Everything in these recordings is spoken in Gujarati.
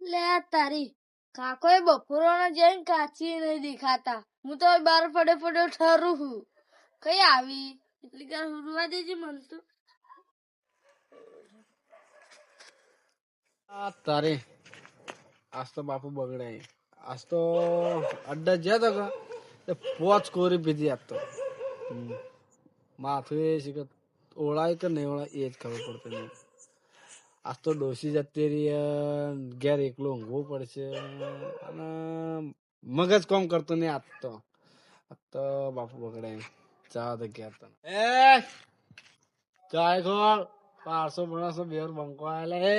લે તારી. કાકો એ બપોરોને જઈને કાચી નહીં દેખાતા. હું તો બાર પડે ફડે ઠરું છું. કઈ આવી? એટલી કાર હુરવા દેજે મન તો. આ તારે. આજ તો બાપુ બગડાય આજ તો અડ્ડા જ્યાં તો તે પોચ કોરી પીધી આજ તો. માથું એ છે કે ઓળાય કે નહીં ઓળાય એ જ ખબર પડતી નહીં આજ તો ડોસી જતી રહી ઘેર એકલો ઊંઘવું પડશે. અને મગજ કોમ કરતો નહીં આજ તો. આજ તો બાપુ બગડે ચા તો ઘેર તો એ! ચાય ખોલ. પારસો બણાસો બેર બંકો આલે. એ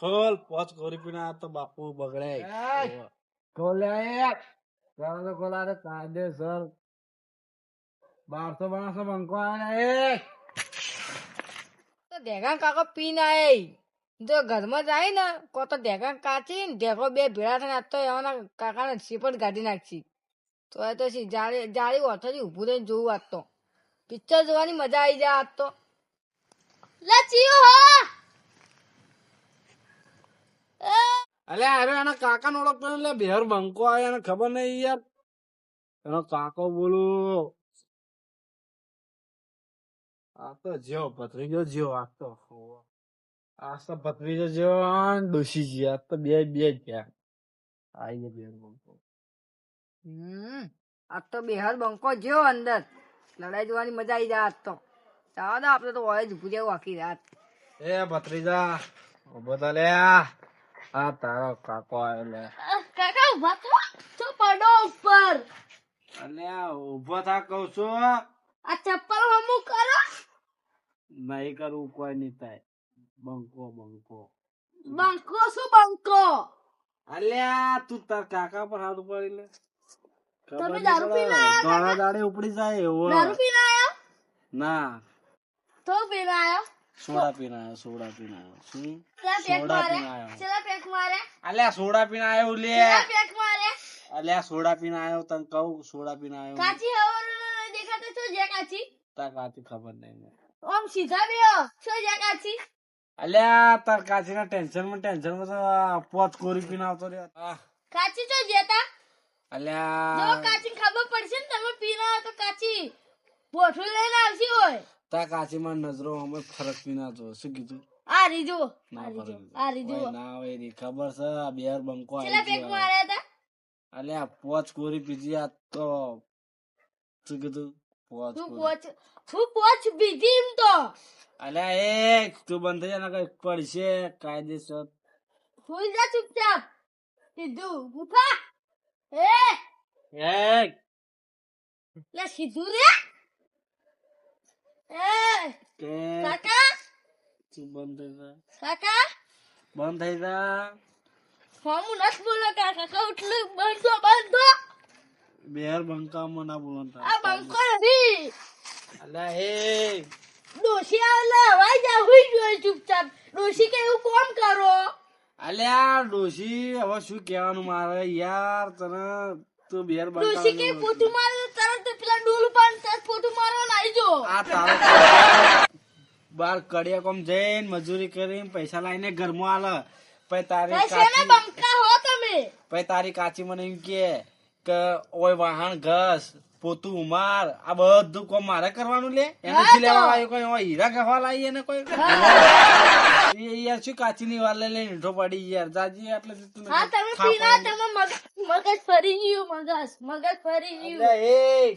ખોલ. પોચ કોરી પીને આ તો બાપુ બગડે ખોલ. ચાલો તો ખોલા રે કાયદેસર બારસો બણાસો બંકો આલે. એ! તો ઢેગા કાકો પીને આય. જો ઘરમાં જાય ને કો તો ઢેકા કાચી ને ઢેકો બે ભેળા થઈને તો એવાના કાકાને સીપટ કાઢી નાખશી તો એ તો શી જાળી જાળી ઓથોથી ઊભું થઈને જોવું આજ તો. પિક્ચર જોવાની મજા આવી જાય આજ તો. લચીઓ હો! અલે અરે એના કાકા નો ઓળખતો એટલે બેર બંકો આવે એને ખબર નહીં યાર. એનો કાકો બોલું. આ તો જ્યો ભત્રીજો ગયો આ તો હોવે. આ તો. ભત્રીજો જ્યો અને ડોશી જ્યો આ તો બે બે જ ગયા આઈ ગયા બંકો. હમ આજ તો બેહાર બંકો જ્યો અંદર. લડાઈ જોવાની મજા આવી જાય આજ તો. ચાલો તો આપણે તો હોય જ રહેવું આખી રાત. એ ભત્રીજા ઊભો તો લે આ તારો કાકો આવ્યો લે કાકા ઊભા થો. તો પડો ઉપર. અલ્યા ઊભો થા કહું છું. આ ચપ્પલ હમું કરો. નહીં કરવું કોઈ નહીં થાય. બંકો બંકો બંકો શું બંકો અલ્યા તું તાર કાકા પર હાથ ઉપાડી લે તમે દારૂ પીને આયા ઘણા દાડે ઉપડી જાય એવો. દારૂ પીને આયા ના. તો પીને આયા સોડા પીને આયા સોડા પીને આયા શું સોડા પીને આયા ચલા પેક મારે. અલ્યા સોડા પીને આયો લે. ચલા પેક મારે. અલ્યા સોડા પીને આયો તન કહું સોડા પીને આયો કાચી હવર દેખાતો છો જે કાચી. તા કાચી ખબર નહીં ઓમ સીધા બેઓ છો જે કાચી. અલ્યા તાર કાચી ના ટેન્શનમાં ટેન્શનમાં તો પોત કોરી પીને આવતો રહ્યો. કાચી તો જેતા. જો અલ્યા કાચી ખબર પડશે ને તમે પીના તો કાચી બોઠું લઈને આવશી હોય. તા કાચી માં નજરો અમે ફરક પીના આવતો શું કીધું? આ રીજો આ રીજો ના હોય રી. ખબર છે બેર બંકો આવી પેક માર્યા હતા. અલ્યા પોચ કોરી પીધી આ તો શું કીધું? તું પોચ તું પોચ બીજી એમ તો. અલ્યા એ તું બંધ થઈ જાય કઈ પડશે કાયદેસર. હુઈ જા ચૂપચાપ. સીધું ગુફા એ. એ. લે સીધું રે. એ. કાકા. તું બંધ થઈ જા. કાકા. બંધ થઈ જા. હું નથી બોલો કાકા એટલે બંધો બંધો બેર બંકામાં ના બોલતા. આ બંકો નથી. અલ્યા એક ડોશી આવે હવાઈ જા હુઈ ગયો ચૂપચાપ. ડોશી કે એવું કોમ કરો? અલ્યા ડોશી હવે શું કહેવાનું મારે? યાર તને તું બેર ડોશી કે બંકા પોતું મારે તરત પેલા ડોલ પાન તરત પોતું મારવા આવી જો આ તારો બાર કડિયા કોમ જઈને મજૂરી કરીને પૈસા લાવીને ઘરમાં આલે. પછી તારી પૈસા કાચી બંકા હો તમે. પછી તારી કાચી મને એમ કે કે ઓય વાહણ ઘસ પોતું ઉમાર આ બધું કોમ મારે કરવાનું લે? એને શું લેવા આવ્યો કોઈ હીરા ગહવા લાવી એને કોઈ? એ યાર શું કાચી ની વાર લઈને ઈંઠો પડી યાર. જાજી એટલે હા તમે પીના તમે મગજ ફરી ગયું મગજ મગજ ફરી ગયું.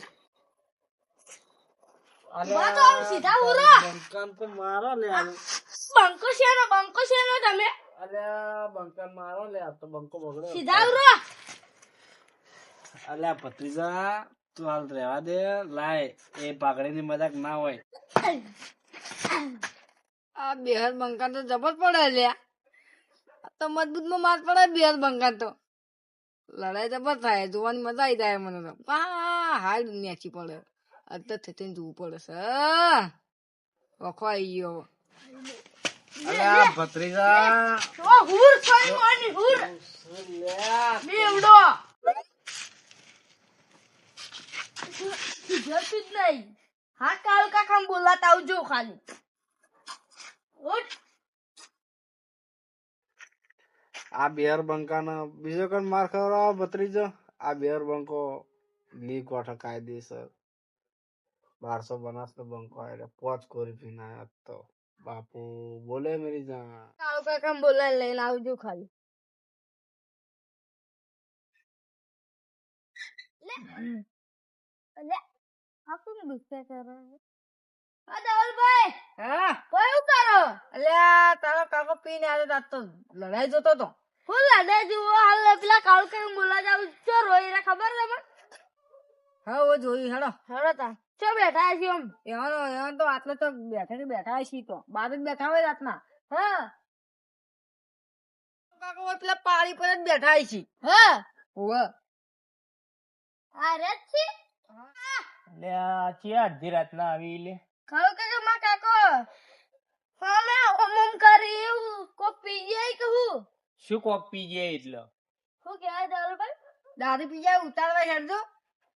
તો મારો લે. બંકો શેનો બંકો શેનો તમે? અલ્યા બંકાન મારો લે આ તો બંકો બગડ્યો. સીધા ઉરો. અલ્યા ભત્રીજા તું હાલ રહેવા દે લાય. એ પાઘડી ની મજાક ના હોય. આ બેહર બંકા તો જબર પડે લ્યા તો મજબૂતમાં માર પડે બેહર બંકા તો. લડાઈ જબર થાય જોવાની મજા આવી જાય મને તો. હા હાલ નેચી પડે અત્યારે થઈને જોવું પડે છે વખો આવી ગયો અલ્યા ભત્રીજા. હુર ફરી મોની હુર. બેવડો. જતું જ નહીં. હા કાલ કાકા બોલાતા આવજો ખાલી. આ બેર બંકાનો બીજો કઈ માર ખવડાવો ભત્રીજો? આ બેર બંકો લીક વાઠો કાયદેસર બારસો બનાસ તો બંકો આયો પોચ કોરી પીને આયા તો. બાપુ બોલે મેરી જાન કાળુ કાકા બોલાય લઈને આવજો ખાલી. લે. આ કોણ ગુસ્સે કરે આ ધવલભાઈ હા કયું કરો અલ્યા તારો કાકો પીને આવ્યો તો તો લડાઈ જોતો તો હું લડે જુઓ હાલ પેલા કાળુ કે બોલા જાવ ચો રોઈ રે ખબર તમને હા ઓ જોઈ હેડો હેડો તા ચો બેઠા છે એમ એવાનો એવાનો તો આટલે તો બેઠા ને બેઠા છીએ તો બાર જ બેઠા હોય રાતના હા કાકો પેલા પાળી પર જ બેઠા છીએ હા ઓવે આ રે છે લે આ અડધી રાતના આવી લે. કાળુ કે માં કાકો? હા મેં ઓમ ઓમ કરી એવું કો પી જાય કહું શું કોક પી જાય એટલે? હું કહેવાય ધવલભાઈ દારૂ પી જાય ઉતારવા હેડજો.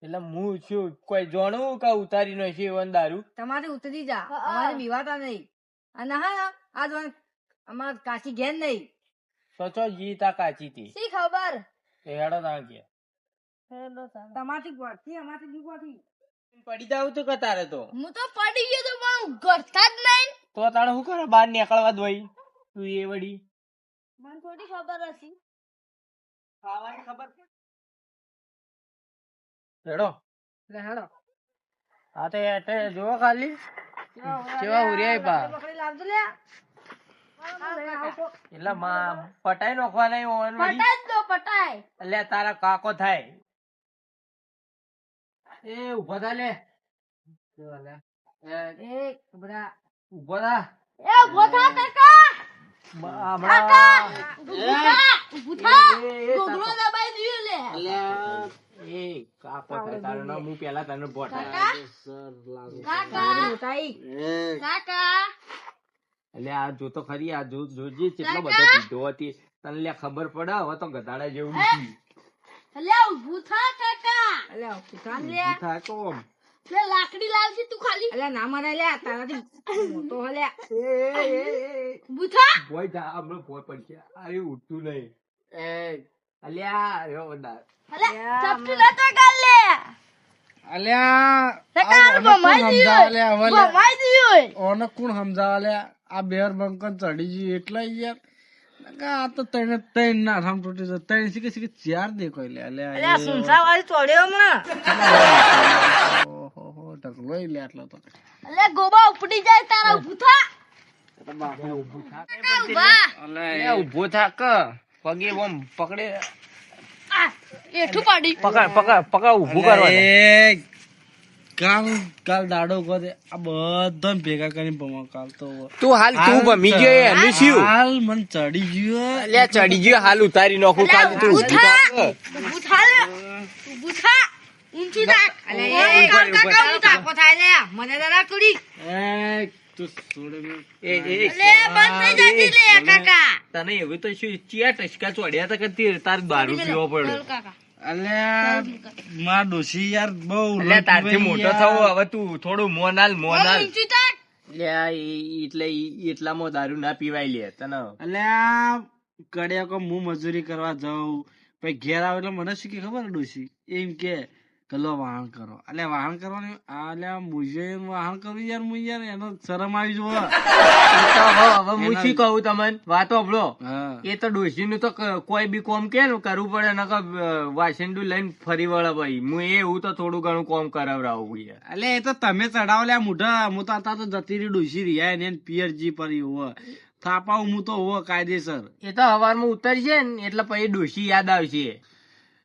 એટલે હું શું કોઈ જાણું કે ઉતારી નો છે એવન દારૂ? તમારે ઉતરી જા. અમારે બીવાતા નહીં. અને હા આ જો અમાર કાચી ઘેર નહીં. તો ચો જીતા કાચી થી શી ખબર? એ હેડો ના તા તમારથી ગોઠથી અમારથી બી પડી જાવ તો કતારે તો. હું તો પડી ગયો તો પણ ગરતા જ નહીં. તો તાણે શું કરે બહાર નીકળવા દોઈ? તું એ વડી મને થોડી ખબર હતી ખાવાની ખબર હેડો લે હેડો હા તો એટલે જો ખાલી કેવા ઉરિયા પા લાવજો લે. એટલે માં પટાઈ નોખવા નહીં પટાઈ દો પટાય. એટલે તારા કાકો થાય. એ ઊભો થા લે. એ બધા ઊભો થા. એ ઊભો થા કાકા. બ- ઊભો થા ઊભો થા. એ, એ, એ, ગોગળો દબાઈ દીયો લે. એ કાકો થાય તારું નામ હું પેલા તને બોટા. કાકા. કાકા. કાકા. એટલે આ જો તો ખરી આ જો જોજે કેટલો બધો પીધો હતી. તને લે ખબર પડે હવે તો ગધાડા જેવું નથી. લે ઊભો થા કાકા. લે ઊભું થા કોમ. લે લાકડી લાવજી તું ખાલી. અલે ના મારે લે તારાથી મોટો હો લે એ, એ, એ, એ, ઊભો થા. ભોય થા હમણાં ભોય પડશે. અરે ઉઠતું નહીં. એ અલ્યા રહ્યો બધા અલે ચપટી લેતો ગાલ લે અલ્યા બમાઈ કોણ દીયો સમજાવે લે હવે લે? બમાઈ દીયો ઓને કોણ સમજાવે લે આ બેર બંકન ચડી ગયું એટલા યાર થામ તૂટી જાય તૈન શીખે શીખે ચાર દેખાય લે અલ્યા અલે સુનસા વાળી તોડ્યો હમણાં ઓહો હો ઢગલો લે આટલો તો અલે ગોબા ઉપડી જાય તારા ઊભો થા કાકા ઊભો થા ક પગે ઓમ પકડે એઠું પાડી પકડ પકડ પકડ ઉભું કરવાનું એ કાલ કાલ દાડો કરે આ બધા ભેગા કરીને ભમો કાલ તો તું હાલ તું ભમી ગયો એનું શું? હાલ મન ચડી ગયો. અલ્યા ચડી ગયો હાલ ઉતારી નાખું કાલ તું. ઊભું થા. ક. ઊભો થા લે. ઊભો થા. ઊંચી થાક અલે ઓય, કાકા, કાકા હું લે મને દાદા કુડી એ તું છોડે ને. એ એ લે બંધ થઈ જતી લે કાકા. તને એવું તો શું ચિયા ટચકા ચોડ્યા તા કરતી તાર દારૂ પીવો પડ્યો? કાકા. અલ્યા માર ડોશી યાર બહુ તારથી મોટો થવો હવે તું થોડું મોનાલ મોનાલ. એટલે એટલામાં દારૂ ના પીવાય લે તને. અલ્યા કડિયા કો હું મજૂરી કરવા જાઉં પછી ઘેર આવે એટલે મને શું કે ખબર ડોશી? એમ કે. કલો વાહન કરો. એટલે વાહન કરવાની એટલે મુજે વાહન કરું યાર મુ યાર એનો શરમ આવી જુઓ. હવે હું શું કહું તમને વાતો હંભળો એ તો ડોસી નું તો કોઈ બી કોમ કે કરવું પડે નકર અ, લઈને ફરી વળે ભાઈ. હું એ એવું તો થોડું ઘણું કોમ કરાવડાવું યાર. એટલે એ તો તમે ચડાવો લ્યા મોઢા હું તો અત્યારે તો જતી રહી ડોસી રહ્યા એને પિયરજી પર હોય થાપા હું તો હોવ કાયદેસર. એ તો હવારમાં ઉતરશે ને એટલે પછી ડોસી યાદ આવશે.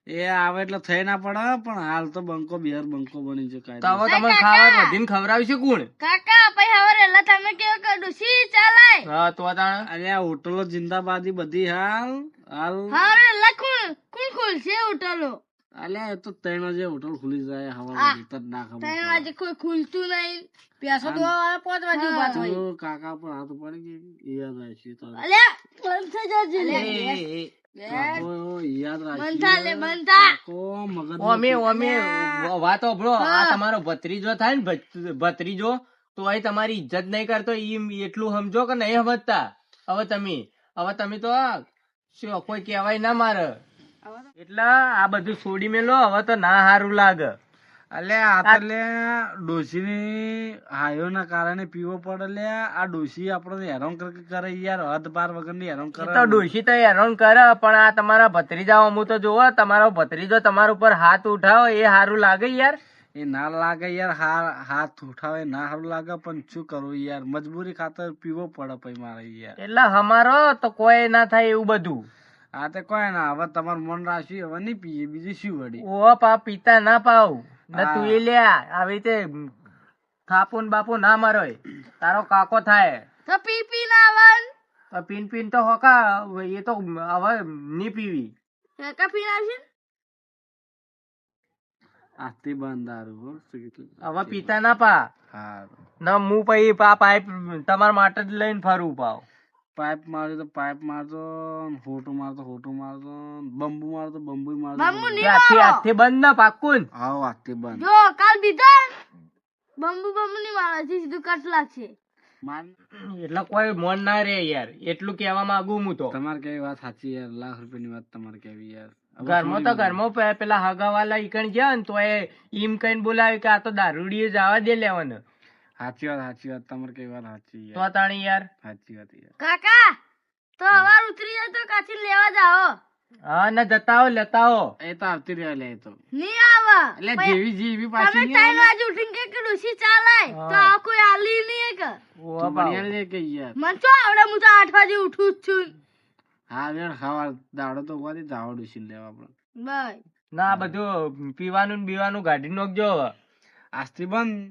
એ આવે એટલે થઈ ના પડે પણ હાલ તો બંકો બિહાર બંકો બની ચુકાય તો હવે તમે ખાવા વધીને ખવડાવશે કોણ? કાકા પછી હવે એટલે તમે કેવો કરું સી ચાલાય. હા તો તાણ અરે આ હોટલો જિંદાબાદી બધી હાલ હાલ. હા લખું કોણ છે હોટલો. અલ્યા એ તો ત્રણ જે હોટલ ખુલી જાય હવા ભીતર ના ખબર ત્રણ વાગે કોઈ ખુલતું નહીં. પ્યાસો વાળા પાંચ વાગે ઊભા થાય કાકા પર હાથ પડી ગઈ યાદ રાખી તો અલ્યા બંધ થઈ જજે. ભત્રીજો થાય ને ભત્રીજો તો એ તમારી ઇજ્જત નહીં કરતો ઈ એટલું સમજો કે નહીં સમજતા? હવે તમે હવે તમે તો કોઈ કહેવાય ના મારે. એટલે આ બધું છોડી મેલો હવે તો ના સારું લાગે. એટલે આ તો લે ડોશીની હાયો ના કારણે પીવો પડે લે. આ ડોસી આપણે હેરાન કર કરે યાર હદ પાર વગરની હેરાન કરે તો ડોસી તો હેરાન કરે પણ આ તમારા ભત્રીજા અમુ તો જોવો તમારો ભત્રીજો તમારા ઉપર હાથ ઉઠાવો એ સારું લાગે યાર. એ ના લાગે યાર હા હાથ ઉઠાવે ના સારું લાગે પણ શું કરું યાર? મજબૂરી ખાતર પીવો પડે પછી મારે યાર. એટલે અમારો તો કોઈ ના થાય એવું બધું. આ તો કોઈ ના હવે તમારું મન રાશી હવે નહીં પીએ બીજું શું વળી? ઓ પા પીતા ના પાવ. ને તું એ લે આવી રીતે થાપો ને બાપો ના મારો તારો કાકો થાય. તો પી પી ના વન તો પીન પીન તો હોકા એ તો હવે ની પીવી. કાકા પી આવશે આજથી બંધ દારૂ હો શું કીધું? હવે પીતા ના પા. ના હું પછી પા પાઇપ તમારા માટે જ લઈને ફરું પાવ. પાઇપ માર્યો તો પાઇપ મારતો હોટું મારતો હોટું મારતો બંબુ મારતો બંબુ મારતો બંબુ નહીં હાથે બંધ ના પાકુન આવો હાથે બંધ જો કાલ બીજા બંબુ બંબુ ની મારા સીધું કટ લાગશે। એટલે કોઈ મન ના રે યાર એટલું કહેવા માંગુ હું તો. તમારે કેવી વાત સાચી યાર લાખ રૂપિયા ની વાત તમારે કેવી યાર. ઘરમાં તો ઘરમાં પે- પેલા હગાવાલા ઈકણ ગયા ને તો એ ઈમ કઈને બોલાવે કે આ તો દારૂડીએ જવા દે લેવાનું. સાચી વાત સાચી વાત. તમારે કઈ વાત સાચી તો તાણી યાર. સાચી વાત યાર. કાકા તો હવાર ઉતરી જાય તો કાચી લેવા જાઓ. હા ને જતા હો લેતા હો. એ તો આવતી રહ્યા લે એ તો. નહીં આવે. એટલે જેવી જેવી તમે પાછી નહીં ત્રણ વાગે ઉઠીને કે કે ડોશી ચાલાય તો હા. આ કોઈ આલી નહીં કે ઓ તું બાપ. લે કે યાર. મન તો આવડે? હું તો આઠ વાગે ઉઠું જ છું. હા વેર ખાવા દાડો તો ઊભા દે જાવ ડુસી લેવા પણ. બાય ના આ બધું પીવાનું ને બીવાનું કાઢી નાખજો હવે. આજથી બંધ.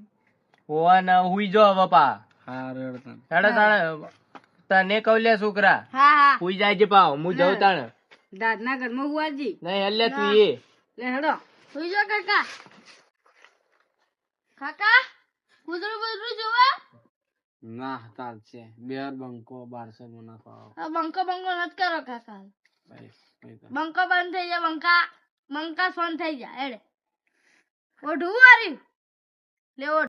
હોવા ને હુઈ જો હવે પા. તાણે. તને કહું લે છોકરા. હા હા. હુઈ જાય છે પાવ હું જઉં તાણે. દાદના ઘરમાં હુવાજી નહીં હલ્લે તું એ. લે હેડો. હુઈ જો કાકા. કાકા કૂતરું બૂતરું જોવા? ના ચાલશે બેર બંકો બારસો ના ખાવ. આ બંકો બંકો નત કરો કાકા. બંકો બંધ થઈ જાય બંકા બંકા સોન થઈ જાય. એડે ઓઢું વારી. લે ઓઢ.